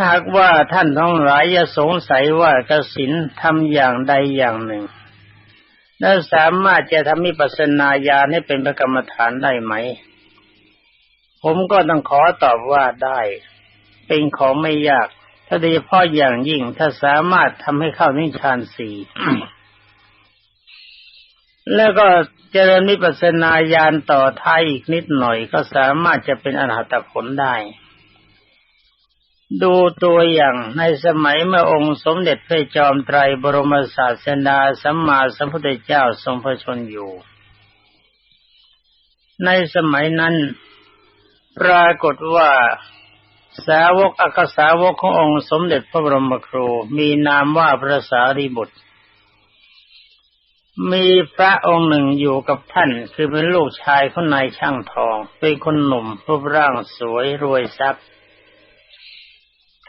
หากว่าท่านทั้งหลายจะสงสัยว่ากสินทำอย่างใดอย่างหนึ่งแล้วสามารถจะทำมิปัสนาญาณให้เป็นพระกรรมฐานได้ไหม ผมก็ต้องขอตอบว่าได้ เป็นของไม่ยาก ถ้าโดยเฉพาะอย่างยิ่งถ้าสามารถทำให้เข้านิชานสี่แล้วก็เจริญมิปัสนาญาณต่อท้ายอีกนิดหน่อยก็สามารถจะเป็นอรหัตผลได้ ดูตัวอย่างในสมัยเมื่อองค์สมเด็จพระจอมไตรบรมศาสดาสัมมาสัมพุทธเจ้าทรงพระชนอยู่ ในสมัยนั้น ปรากฏว่าสาวกอักษาวกขององค์สมเด็จพระบรมครูมีนามว่าพระสารีบุตร มีพระองค์หนึ่งอยู่กับท่านคือเป็นลูกชายของนายช่างทอง เป็นคนหนุ่มรูปร่างสวยรวยทรัพย์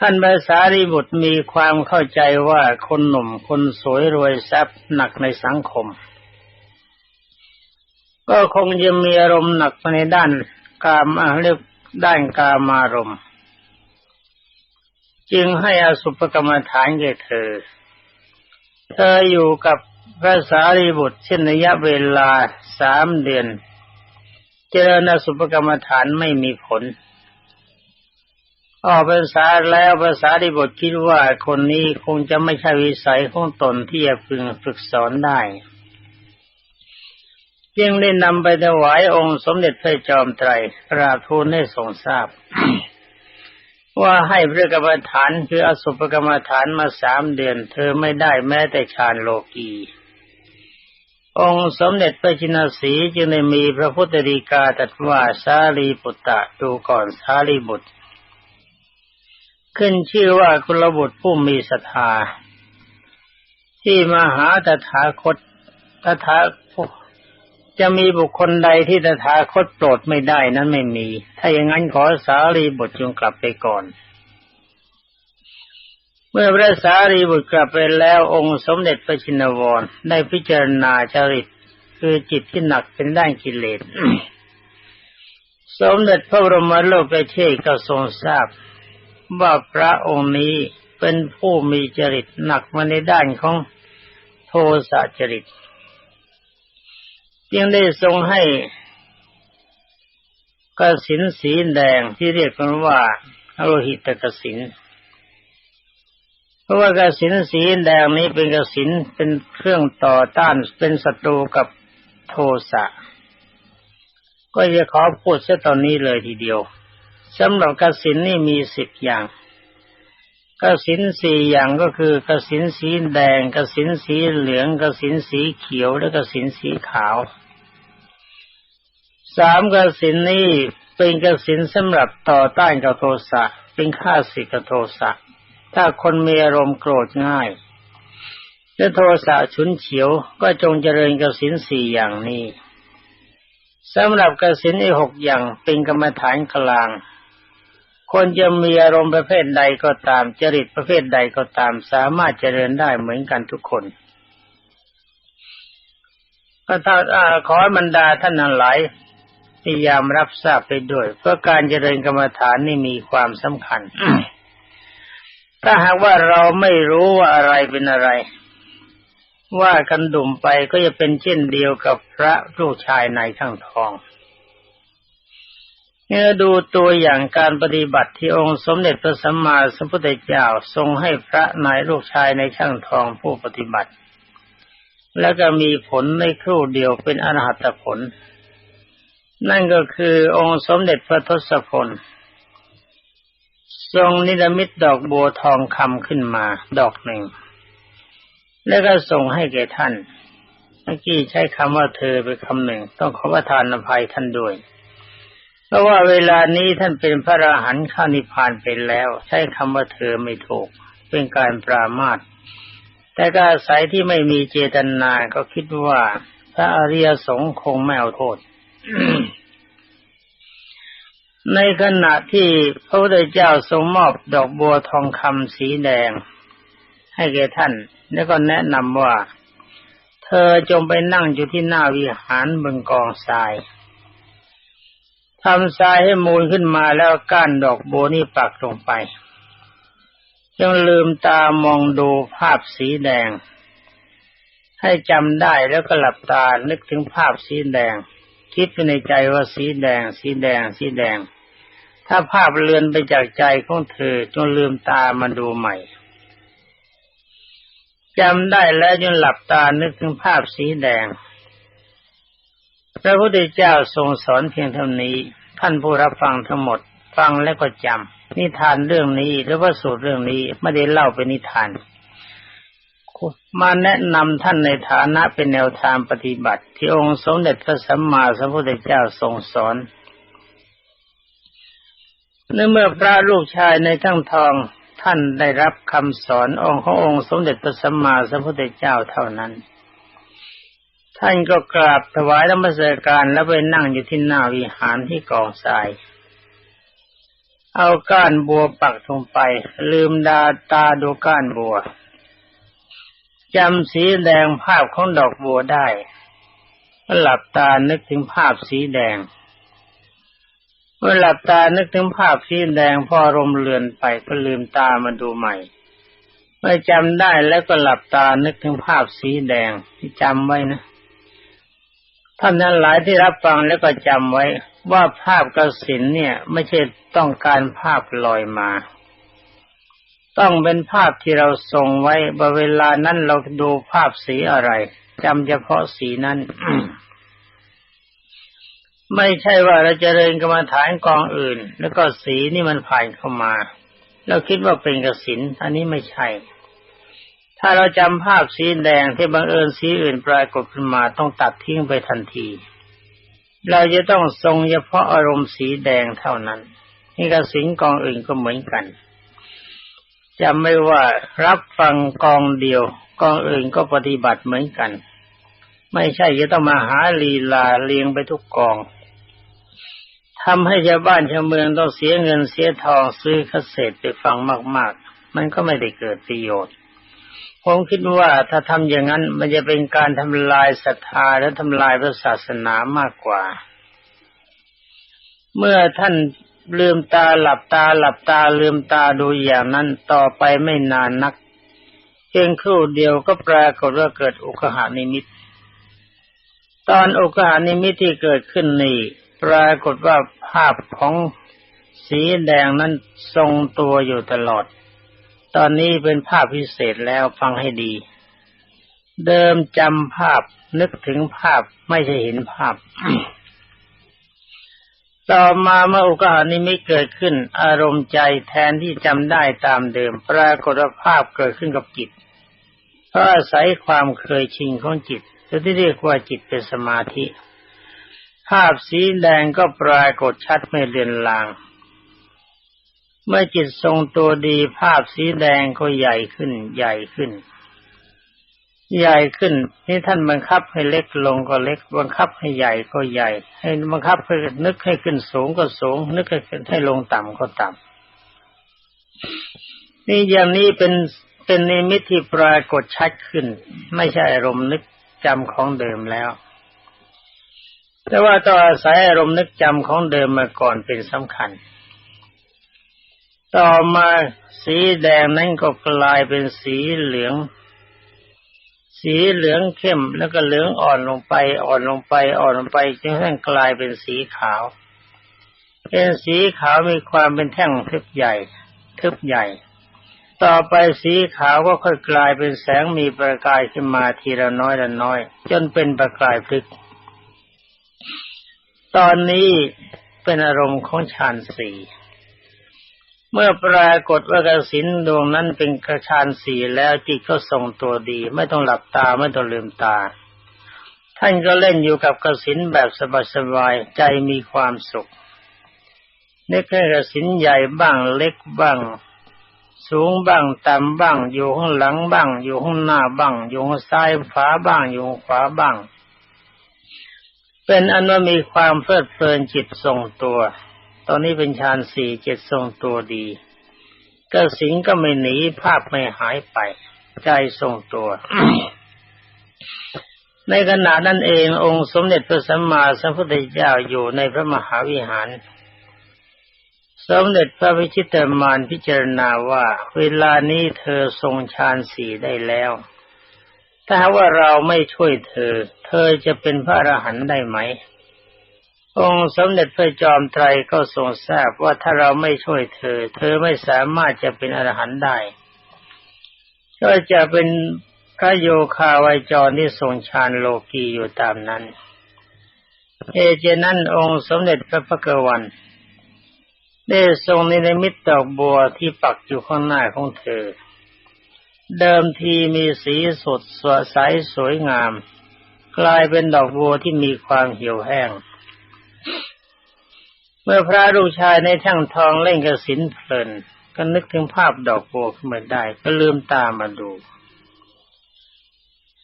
ท่านพระสารีบุตรมีความเข้าใจว่าคนหนุ่มคนสวยรวยทรัพย์หนักในสังคม ก็คงจะมีอารมณ์หนักในด้านกามเรียกด้านกามารมณ์ จึงให้อสุภกรรมฐานแก่เธอ เธออยู่กับพระสารีบุตรเช่นระยะเวลาสามเดือน เจริญอสุภกรรมฐานไม่มีผล ออกภาษาแล้วภาษาดิบทคิดว่าคนนี้คงจะไม่ใช่วิสัยของตนที่จะพึงฝึกสอนได้จึงได้นำไปถวายองค์สมเด็จพระจอมไตรกราบทูลให้ทรงทราบ ว่าให้พระกรรมฐานคืออสุภกรรมฐานมาสามเดือน เธอไม่ได้แม้แต่ฌานโลกีองค์สมเด็จพระจินสีจึงได้มีพระพุทธดีกาตรัสว่าสารีปุตตะดูก่อนสารีบุตร ขึ้นชื่อว่ากุลบุตรผู้มีศรัทธา ที่มาหาตถาคตตถาจะมีบุคคลใดที่ตถาคตโปรดไม่ได้นั้นไม่มี ถ้าอย่างนั้นขอสารีบุตรจงกลับไปก่อน เมื่อพระสารีบุตรกลับไปแล้วองค์สมเด็จพระชินวรได้พิจารณาจริตคือจิตที่หนักเป็นด้านกิเลส สมเด็จพระบรมโลกไปเชษก็ทรงทราบ ว่าพระองค์นี้เป็นผู้มีจริตหนักมาในด้านของโทสะจริตจึงได้ทรงให้กสินสีแดงที่เรียกกันว่าโลหิตกสินเพราะว่ากสินสีแดงนี้เป็นกสินเป็นเครื่องต่อต้านเป็นศัตรูกับโทสะก็จะขอพูดเสียตอนนี้เลยทีเดียว สำหรับกสินนี่มีสิบอย่างกสินสี่อย่างก็คือกสินสีแดงกสินสีเหลืองกสินสีเขียวและกสินสีขาวสามกสินนี้เป็นกสินสำหรับต่อต้านกับโทสะเป็นข้าศึกกับโทสะถ้าคนมีอารมณ์โกรธง่ายและโทสะฉุนเฉียวก็จงเจริญกสินสี่อย่างนี้สำหรับกสินอีหกอย่างเป็นกรรมฐานกลาง คนจะมีอารมณ์ประเภทใดก็ตาม จริตประเภทใดก็ตาม สามารถเจริญได้เหมือนกันทุกคนก็ถ้าขอบรรดาท่านนั้นหลายพยายามรับทราบไปด้วย เพราะการเจริญกรรมฐานนี่มีความสำคัญ ถ้าหากว่าเราไม่รู้ว่าอะไรเป็นอะไร ว่ากันดุ่มไปก็จะเป็นเช่นเดียวกับพระลูกชายในช่างทอง เมื่อดูตัวอย่างการปฏิบัติที่องค์สมเด็จพระสัมมาสัมพุทธเจ้าทรงให้พระนายลูกชายในช่างทองผู้ปฏิบัติ แล้วก็มีผลในครู่เดียวเป็นอรหัตผล นั่นก็คือองค์สมเด็จพระทศพลทรงนิรมิตดอกบัวทองคำขึ้นมาดอกหนึ่ง แล้วก็ส่งให้แก่ท่านเมื่อกี้ใช้คำว่าเธอไปคำหนึ่ง ต้องขอประทานอภัยท่านด้วย ราะว่าเวลานี้ท่านเป็นพระอราหันต์ข้านิพพานไปแล้ว ใช้คำว่าเธอไม่ถูก เป็นการปรามาทแต่ก็อาศัยที่ไม่มีเจตนาก็คิดว่า พระอริยสงฆ์คงไม่เอาโทษ ในขณะที่พระพุทธเจ้าทรงมอบดอกบัวทองคำสีแดง ให้แก่ท่าน แล้วก็แนะนำว่า เธอจงไปนั่งอยู่ที่หน้าวิหารบนกองทราย ทำทรายให้มูลขึ้นมาแล้วก้านดอกโบนี่ปักลงไปยังลืมตามองดูภาพสีแดง ให้จำได้แล้วก็หลับตานึกถึงภาพสีแดง คิดไปในใจว่าสีแดง สีแดง สีแดง ถ้าภาพเลือนไปจากใจของเธอจนลืมตามาดูใหม่จำได้แล้วจนหลับตานึกถึงภาพสีแดง พระพุทธเจ้าทรงสอนเพียงเท่านี้ ท่านผู้รับฟังทั้งหมด ฟังแล้วก็จำนิทานเรื่องนี้หรือว่าสูตรเรื่องนี้ไม่ได้เล่าเป็นนิทาน มาแนะนำท่านในฐานะเป็นแนวทางปฏิบัติ ที่องค์สมเด็จพระสัมมาสัมพุทธเจ้าทรงสอนเมื่อพระลูกชายในทั้งทองท่านได้รับคำสอนองค์ขององค์สมเด็จพระสัมมาสัมพุทธเจ้าเท่านั้น ท่านก็กราบถวายธรรมสการแล้วไปนั่งอยู่ที่หน้าวิหารที่กองทราย เอาก้านบัวปักลงไป ลืมดาตาดูก้านบัวจำสีแดงภาพของดอกบัวได้ก็หลับตานึกถึงภาพสีแดงเมื่อหลับตานึกถึงภาพสีแดงพอรมเลือนไปก็ลืมตามาดูใหม่เมื่อจำได้แล้วก็หลับตานึกถึงภาพสีแดงที่จำไว้นะ ท่านนั้นหลายที่รับฟังแล้วก็จำไว้ว่าภาพกระสินเนี่ย ไม่ใช่ต้องการภาพลอยมา ต้องเป็นภาพที่เราส่งไว้เวลานั้นเราดูภาพสีอะไรจำเฉพาะสีนั้นไม่ใช่ว่าเราจะเริญกรรมฐานกองอื่น แล้วก็สีนี่มันผ่านเข้ามา เราคิดว่าเป็นกสินอันนี้ไม่ใช่ ถ้าเราจำภาพสีแดงที่บังเอิญสีอื่นปรากฏขึ้นมาต้องตัดทิ้งไปทันที เราจะต้องทรงเฉพาะอารมณ์สีแดงเท่านั้นนี่กสินกองอื่นก็เหมือนกันจำไม่ว่ารับฟังกองเดียว กองอื่นก็ปฏิบัติเหมือนกัน ไม่ใช่จะต้องมาหาลีลาเลียงไปทุกกองทำให้ชาวบ้านชาวเมืองต้องเสียเงินเสียทองซื้อคาเซ็ตไปฟังมาก ๆ มันก็ไม่ได้เกิดประโยชน์ ผมคิดว่าถ้าทำอย่างนั้นมันจะเป็นการทำลายศรัทธาและทำลายพระศาสนามากกว่า เมื่อท่านลืมตาหลับตาหลับตาลืมตาดูอย่างนั้นต่อไปไม่นานนัก เพียงครู่เดียวก็ปรากฏว่าเกิดอุกหานิมิต ตอนอุกหานิมิตที่เกิดขึ้นนี่ปรากฏว่าภาพของสีแดงนั้นทรงตัวอยู่ตลอด ตอนนี้เป็นภาพพิเศษแล้วฟังให้ดี เดิมจำภาพนึกถึงภาพไม่ใช่เห็นภาพ ต่อมาเมื่ออุกานิมิเกิดขึ้น อารมณ์ใจแทนที่จำได้ตามเดิม ปรากฏภาพเกิดขึ้นกับจิตเพราะอาศัยความเคยชินของจิตที่เรียกว่าจิตเป็นสมาธิ ภาพสีแดงก็ปรากฏชัดไม่เลือนลาง เมื่อจิตทรงตัวดีภาพสีแดงก็ใหญ่ขึ้น ใหญ่ขึ้น ใหญ่ขึ้น นี่ท่านบังคับให้เล็กลงก็เล็ก บังคับให้ใหญ่ก็ใหญ่ ให้บังคับให้นึกให้ขึ้นสูงก็สูง นึกให้ขึ้นให้ลงต่ำก็ต่ำนี่อย่างนี้เป็นเป็นนิมิตที่ปรากฏชัดขึ้น ไม่ใช่อารมณ์นึกจำของเดิมแล้ว แต่ว่าต้องอาศัยอารมณ์นึกจำของเดิมมาก่อนเป็นสำคัญ ต่อมาสีแดงนั้นก็กลายเป็นสีเหลือง สีเหลืองเข้มแล้วก็เหลืองอ่อนลงไปอ่อนลงไปอ่อนลงไปจนกระทั่งกลายเป็นสีขาว เป็นสีขาวมีความเป็นแท่งทึบใหญ่ ทึบใหญ่ ต่อไปสีขาวก็ค่อยกลายเป็นแสงมีประกายขึ้นมาทีละน้อยละน้อย จนเป็นประกายพลึกตอนนี้เป็นอารมณ์ของฌานสี่ เมื่อปรากฏว่ากสินดวงนั้นเป็นกระชานสีแล้วจิตก็ทรงตัวดี ไม่ต้องหลับตาไม่ต้องลืมตา ท่านก็เล่นอยู่กับกสินแบบสบายๆใจมีความสุขนึกแค่กสินใหญ่บ้างเล็กบ้าง สูงบ้างต่ำบ้าง อยู่ข้างหลังบ้าง อยู่ข้างหน้าบ้าง อยู่ข้างซ้ายขวาบ้าง อยู่ขวาบ้าง เป็นอันว่ามีความเพลิดเพลินจิตทรงตัว ตอนนี้เป็นฌานสี่เจิตทรงตัวดีก็สิงก็ไม่หนีภาพไม่หายไป ใจทรงตัว ในขณะนั้นเององค์สมเด็จพระสัมมาสัมพุทธเจ้าอยู่ในพระมหาวิหาร สมเด็จพระพิชิตมารพิจารณาว่า เวลานี้เธอทรงฌานสี่ได้แล้ว ถ้าว่าเราไม่ช่วยเธอ เธอจะเป็นพระอรหันต์ได้ไหม องค์สมเด็จพระจอมไตรก็ทรงทราบว่าถ้าเราไม่ช่วยเธอ เธอไม่สามารถจะเป็นอรหันต์ได้ ก็จะเป็นพระโยคาวายจรที่ทรงฌานโลกีอยู่ตามนั้น เอเจนั้นองค์สมเด็จพระพักวัน ได้ทรงในมิตดอกบัวที่ปักอยู่ข้างหน้าของเธอ เดิมทีมีสีสดสดใสสวยงาม กลายเป็นดอกบัวที่มีความเหี่ยวแห้ง เมื่อพระลูกชายในแท่งทองเล่นกระสินเพลิน ก็นึกถึงภาพดอกบัวขึ้นมาได้ ก็ลืมตามาดู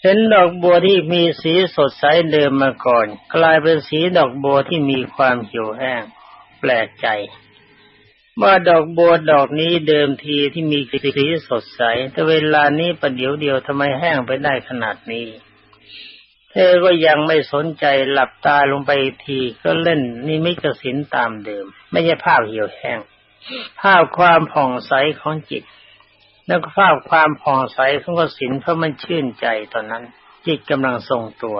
เห็นดอกบัวที่มีสีสดใสเดิมมาก่อน กลายเป็นสีดอกบัวที่มีความเหี่ยวแห้ง แปลกใจว่าดอกบัวดอกนี้เดิมทีที่มีสีสดใส แต่เวลานี้ประเดี๋ยวเดียวทำไมแห้งไปได้ขนาดนี้ เธอก็ยังไม่สนใจหลับตาลงไปทีก็เล่นนิมิตสินตามเดิม ไม่ใช่ภาพเหี่ยวแห้ง ภาพความผ่องใสของจิต แล้วก็ภาพความผ่องใสของกสินเพราะมันชื่นใจตอนนั้น จิตกำลังทรงตัว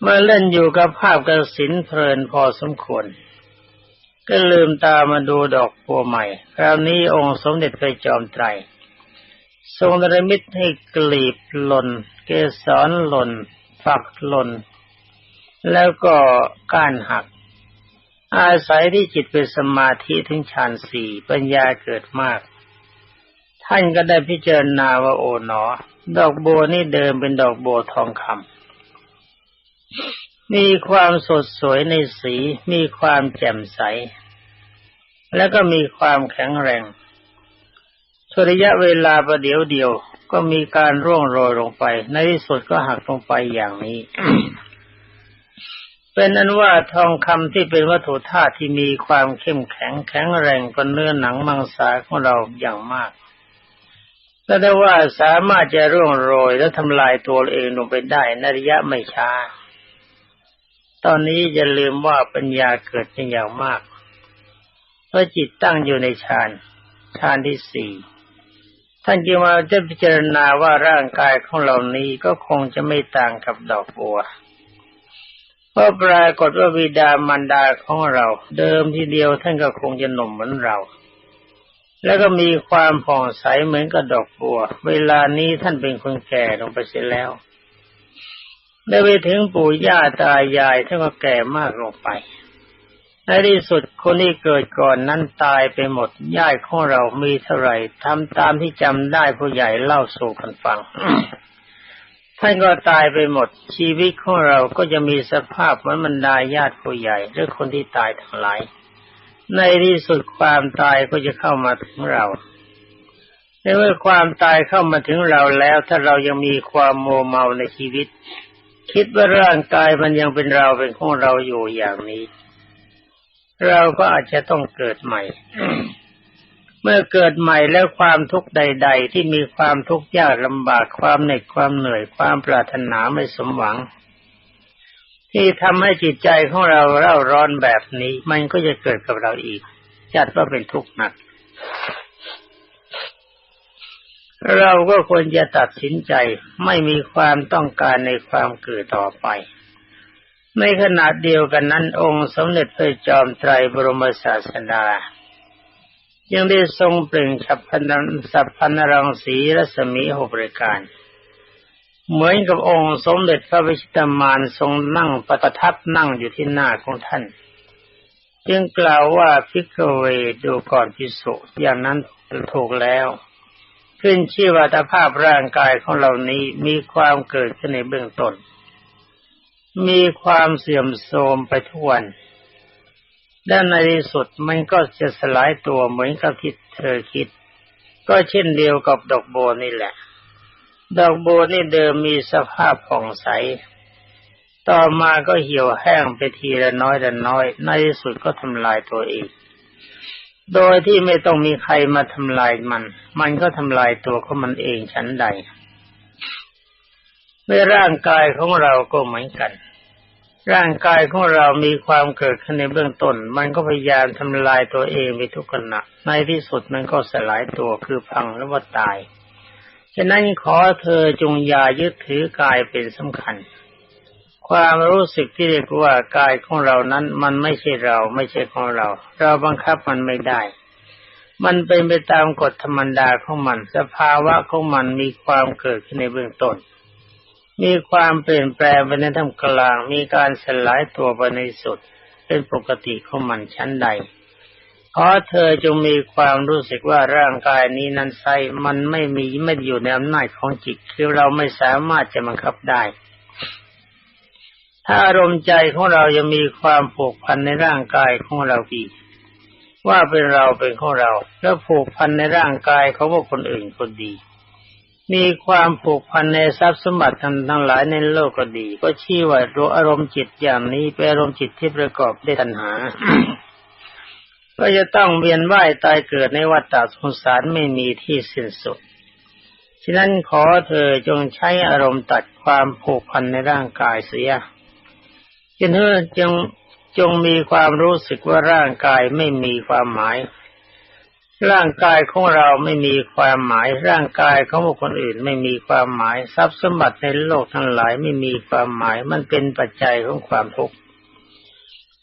เมื่อเล่นอยู่กับภาพกสินเพลินพอสมควรก็ลืมตามาดูดอกบัวใหม่ คราวนี้องค์สมเด็จพระจอมไตร ทรงระมิตให้กลีบหล่น เกสรหล่น ฝักหล่น แล้วก็ก้านหัก อาศัยที่จิตเป็นสมาธิถึงฌานสี่ปัญญาเกิดมาก ท่านก็ได้พิจารณาว่าโอ๋หนอ ดอกโบนี่เดิมเป็นดอกโบทองคำมีความสดสวยในสี มีความแจ่มใส แล้วก็มีความแข็งแรงช่วระยะเวลาประเดี๋ยวเดียว ก็มีการร่วงโรยลงไป ในที่สุดก็หักลงไปอย่างนี้ เป็นนั้นว่าทองคำที่เป็นวัตถุธาตุที่มีความเข้มแข็งแข็งแรงกว่าเนื้อหนังมังสาของเราอย่างมากและได้ว่าสามารถจะร่วงโรยและทำลายตัวเองลงไปได้ในระยะไม่ช้า ตอนนี้อย่าลืมว่าปัญญาเกิดเป็นอย่างมาก เพราะจิตตั้งอยู่ในฌานฌานที่สี่ ท่านจึงมาจะพิจารณาว่าร่างกายของเรานี้ก็คงจะไม่ต่างกับดอกบัวเพราะปรากฏว่าวิดามันดาของเรา เดิมทีเดียวท่านก็คงจะหนุ่มเหมือนเรา แล้วก็มีความผ่องใสเหมือนกับดอกบัว เวลานี้ท่านเป็นคนแก่ลงไปเสียแล้วได้ไปถึงปู่ย่าตายายท่านก็แก่มากลงไป ในที่สุดคนที่เกิดก่อนนั้นตายไปหมดญาติของเรามีเท่าไหร่ทำตามที่จำได้ผู้ใหญ่เล่าสู่กันฟังท่านก็ตายไปหมด ชีวิตของเราก็จะมีสภาพเหมือนบรรดาญาติผู้ใหญ่หรือคนที่ตายทั้งหลาย ในที่สุดความตายก็จะเข้ามาถึงเราในเมื่อความตายเข้ามาถึงเราแล้ว ถ้าเรายังมีความโมเมาในชีวิต คิดว่าร่างกายมันยังเป็นเราเป็นของเราอยู่อย่างนี้ เราก็อาจจะต้องเกิดใหม่ เมื่อเกิดใหม่แล้วความทุกข์ใด ๆ ที่มีความทุกข์ยากลำบากความเหน็ดความเหนื่อยความปรารถนาไม่สมหวัง ที่ทำให้จิตใจของเราเร่าร้อนแบบนี้ มันก็จะเกิดกับเราอีก จัดว่าเป็นทุกข์หนัก เราก็ควรจะตัดสินใจไม่มีความต้องการในความเกิดต่อไป ในขณะเดียวกันนั้น องค์สมเด็จพระจอมไตรบรมศาสดายังได้ทรงเปล่งฉับพันสัพพันรังสีรัศมีหกระการ เหมือนกับองค์สมเด็จพระวิชิตามานทรงนั่งประทับนั่งอยู่ที่หน้าของท่าน จึงกล่าวว่าพิกเวดูก่อนพิสุอย่างนั้นถูกแล้ว ขึ้นชื่อว่าตภาพร่างกายของเหล่านี้มีความเกิดขึ้นในเบื้องต้น มีความเสื่อมโทรมไปทุกวันด้านในที่สุดมันก็จะสลายตัวเหมือนกับที่เธอคิด ก็เช่นเดียวกับดอกโบนี่แหละ ดอกโบนี่เดิมมีสภาพผ่องใส ต่อมาก็เหี่ยวแห้งไปทีละน้อยละน้อย ในที่สุดก็ทำลายตัวเองโดยที่ไม่ต้องมีใครมาทำลายมัน มันก็ทำลายตัวของมันเองชั้นใด ในร่างกายของเราก็เหมือนกัน ร่างกายของเรามีความเกิดขึ้นในเบื้องต้น มันก็พยายามทำลายตัวเองไปทุกขณะ ในที่สุดมันก็สลายตัวคือพังแล้วว่าตาย ฉะนั้นขอเธอจงอย่ายึดถือกายเป็นสำคัญ ความรู้สึกที่เรียกว่ากายของเรานั้นมันไม่ใช่เราไม่ใช่ของเรา เราบังคับมันไม่ได้มันเป็นไปตามกฎธรรมดาของมัน สภาวะของมันมีความเกิดขึ้นในเบื้องต้น มีความเปลี่ยนแปลงไปในท่ามกลาง มีการสลายตัวไปในสุด เป็นปกติของมันชั้นใดขอเธอจงมีความรู้สึกว่าร่างกายนี้นั้นไซมันไม่มีไม่อยู่ในอำนาจของจิต คือเราไม่สามารถจะบังคับได้ ถ้าอารมณ์ใจของเรายังมีความผูกพันในร่างกายของเราอีก ว่าเป็นเราเป็นของเรา แล้วผูกพันในร่างกายเขาว่าคนอื่นคนดี มีความผูกพันในทรัพย์สมบัติทั้งหลายในโลกก็ดี ก็ชี้ว่ารู้อารมณ์จิตอย่างนี้เป็นอารมณ์จิตที่ประกอบด้วยตัณหา ก็จะต้องเวียนว่ายตายเกิดในวัฏฏะสงสารไม่มีที่สิ้นสุด ฉะนั้นขอเธอจงใช้อารมณ์ตัดความผูกพันในร่างกายเสียจนเธอจงจงมีความรู้สึกว่าร่างกายไม่มีความหมาย ร่างกายของเราไม่มีความหมาย ร่างกายของบุคคลอื่นไม่มีความหมาย ทรัพย์สมบัติในโลกทั้งหลายไม่มีความหมาย มันเป็นปัจจัยของความทุกข์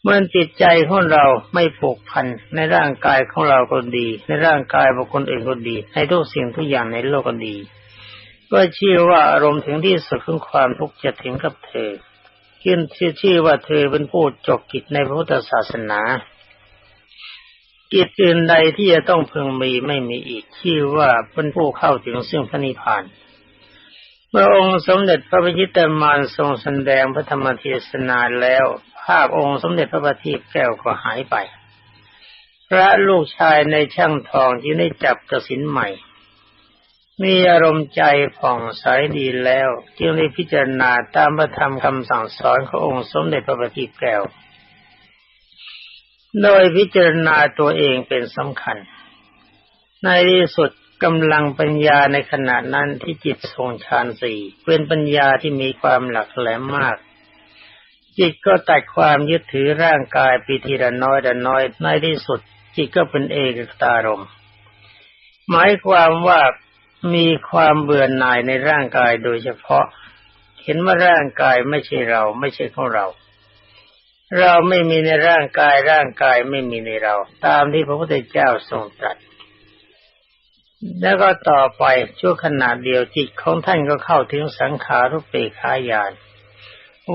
เมื่อจิตใจของเราไม่ผูกพันในร่างกายของเราก็ดี ในร่างกายบุคคลอื่นก็ดี ในทุกสิ่งทุกอย่างในโลกก็ดี ก็ชื่อว่าอารมณ์ถึงที่สุดของความทุกข์จะถึงกับเธอขึ้นชื่อว่าเธอเป็นผู้จบกิจในพระพุทธศาสนา กิจอื่นใดที่จะต้องพึงมีไม่มีอีกชื่อว่าเป็นผู้เข้าถึงซึ่งพระนิพพานเมื่อองค์สมเด็จพระพิชิตมารทรงแสดงพระธรรมเทศนาแล้ว ภาพองค์สมเด็จพระบัณฑิตแก้วก็หายไป พระลูกชายในช่างทองที่ได้จับกระสินใหม่ มีอารมณ์ใจผ่องใสดีแล้ว จึงได้พิจารณาตามพระธรรมคำสั่งสอนขององค์สมเด็จพระบัณฑิตแก้ว โดยพิจารณาตัวเองเป็นสำคัญ ในที่สุดกำลังปัญญาในขณะนั้นที่จิตทรงฌานสี่เป็นปัญญาที่มีความหลักแหลมมาก จิตก็ตัดความยึดถือร่างกายปีทีละน้อยละน้อยในที่สุด จิตก็เป็นเอกตารมหมายความว่ามีความเบื่อหน่ายในร่างกายโดยเฉพาะ เห็นว่าร่างกายไม่ใช่เราไม่ใช่ของเรา เราไม่มีในร่างกายร่างกายไม่มีในเรา ตามที่พระพุทธเจ้าทรงตรัสแล้วก็ต่อไปชั่วขณะเดียวจิตของท่านก็เข้าถึงสังขารุปเปขายาน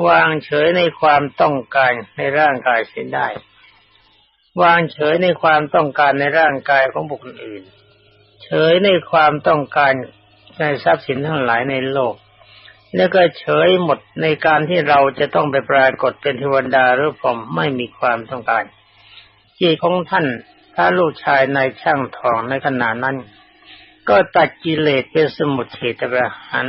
วางเฉยในความต้องการในร่างกายเสียได้ วางเฉยในความต้องการในร่างกายของบุคคลอื่น เฉยในความต้องการในทรัพย์สินทั้งหลายในโลก แล้วก็เฉยหมดในการที่เราจะต้องไปปรากฏเป็นเทวดาหรือผมไม่มีความต้องการจิตของท่านถ้าลูกชายในช่างทองในขณะนั้น ก็ตัดกิเลสเป็นสมุทเฉตประหัน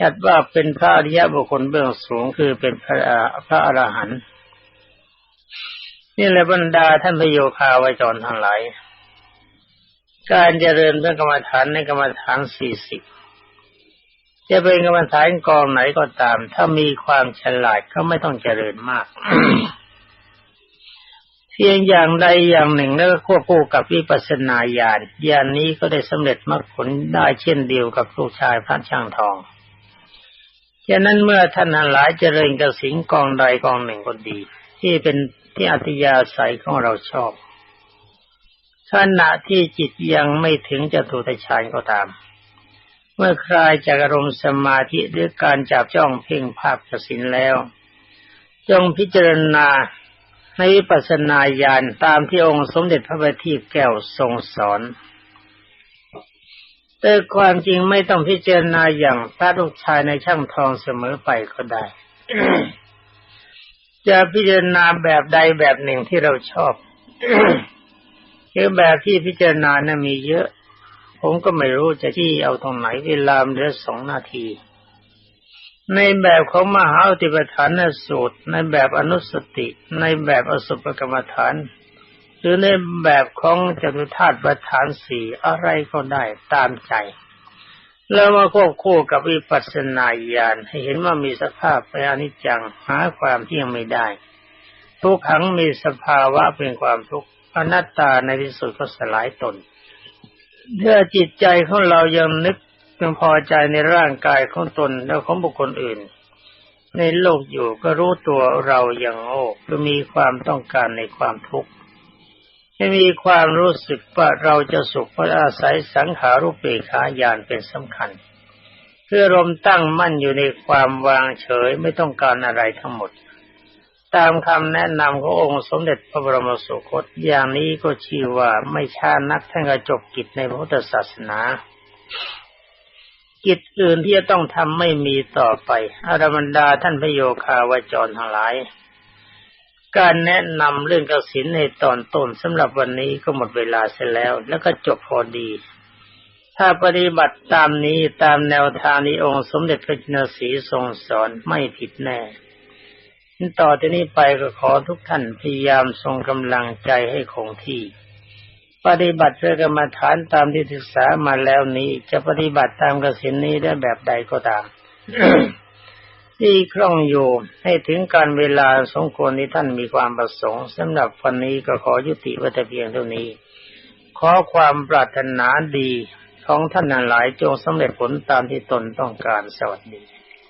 จัดว่าเป็นพระอริยบุคคลเบื้องสูงคือเป็นพระพระอรหันต์นี่แหละบรรดาท่านพโยคาวจรทั้งหลาย การเจริญเรื่องกรรมฐานในกรรมฐานสี่สิบ จะเป็นกรรมฐานกองไหนก็ตาม ถ้ามีความฉลาดก็ไม่ต้องเจริญมาก เพียงอย่างใดอย่างหนึ่งแล้วก็ควบคู่กับวิปัสสนาญาณญาณนนี้ก็ได้สำเร็จมรรคผลได้เช่นเดียวกับลูกชายพระช่างทองฉะนั้นเมื่อท่านหลายเจริญกสิงกองใดกองหนึ่งก็ดี ที่เป็นที่อัตยาศัยของเราชอบขณะที่จิตยังไม่ถึงจะตุตฌานก็ตาม เมื่อคลายจากอารมณ์สมาธิหรือการจับจ้องเพ่งภาพกสินแล้ว จงพิจารณาในปัสนาญาณตามที่องค์สมเด็จพระบัณฑิตแก้วทรงสอน แต่ความจริงไม่ต้องพิจารณาอย่างพระลูกชายในช่างทองเสมอไปก็ได้ จะพิจารณาแบบใดแบบหนึ่งที่เราชอบ คือแบบที่พิจารณานะ่ะมีเยอะ ผมก็ไม่รู้จะที่เอาตรงไหนเวลาเหลือสองนาที ในแบบของมหาอุติปฐานสูตร ในแบบอนุสติ ในแบบอสุภกรรมฐาน หรือในแบบของจตุธาตุประฐานสี่อะไรก็ได้ตามใจ แล้วมาควบคู่กับวิปัสสนาญาณให้เห็นว่ามีสภาพเป็นอนิจจังหาความเที่ยงไม่ได้ทุกขังมีสภาวะเป็นความทุกข์อนัตตาในที่สุดก็สลายตน เมื่อจิตใจของเรายังนึกยังพอใจในร่างกายของตนและของบุคคลอื่น ในโลกอยู่ก็รู้ตัวเราอย่างโง่ก็มีความต้องการในความทุกข์ไม่มีความรู้สึกว่าเราจะสุขเพราะอาศัยสังขารุปเปขาญาณเป็นสำคัญ เพื่อรมตั้งมั่นอยู่ในความวางเฉยไม่ต้องการอะไรทั้งหมด ตามคำแนะนำขององค์สมเด็จพระบรมสุคตอย่างนี้ก็ชื่อว่าไม่ช้านักท่านก็จบกิจในพระพุทธศาสนา กิจอื่นที่จะต้องทำไม่มีต่อไปอารบรรดาท่านพโยคาวาจรทั้งหลาย การแนะนำเรื่องกสินในตอนต้นสำหรับวันนี้ก็หมดเวลาเสร็จแล้ว แล้วก็จบพอดี ถ้าปฏิบัติตามนี้ตามแนวทางนี้องค์สมเด็จพระจินสีทรงสอนไม่ผิดแน่ ต่อจากนี้ไปก็ขอทุกท่านพยายามทรงกำลังใจให้คงที่ ปฏิบัติเพื่อกรรมฐานตามที่ศึกษามาแล้วนี้ จะปฏิบัติตามกสินนี้ได้แบบใดก็ตามที่คล่องอยู่ให้ถึงการเวลาสมควรที่ท่านมีความประสงค์สำหรับวันนี้ก็ขอยุติไว้แต่เพียงเท่านี้ ขอความปรารถนาดีของท่านหลายจงสำเร็จผลตามที่ตนต้องการสวัสดี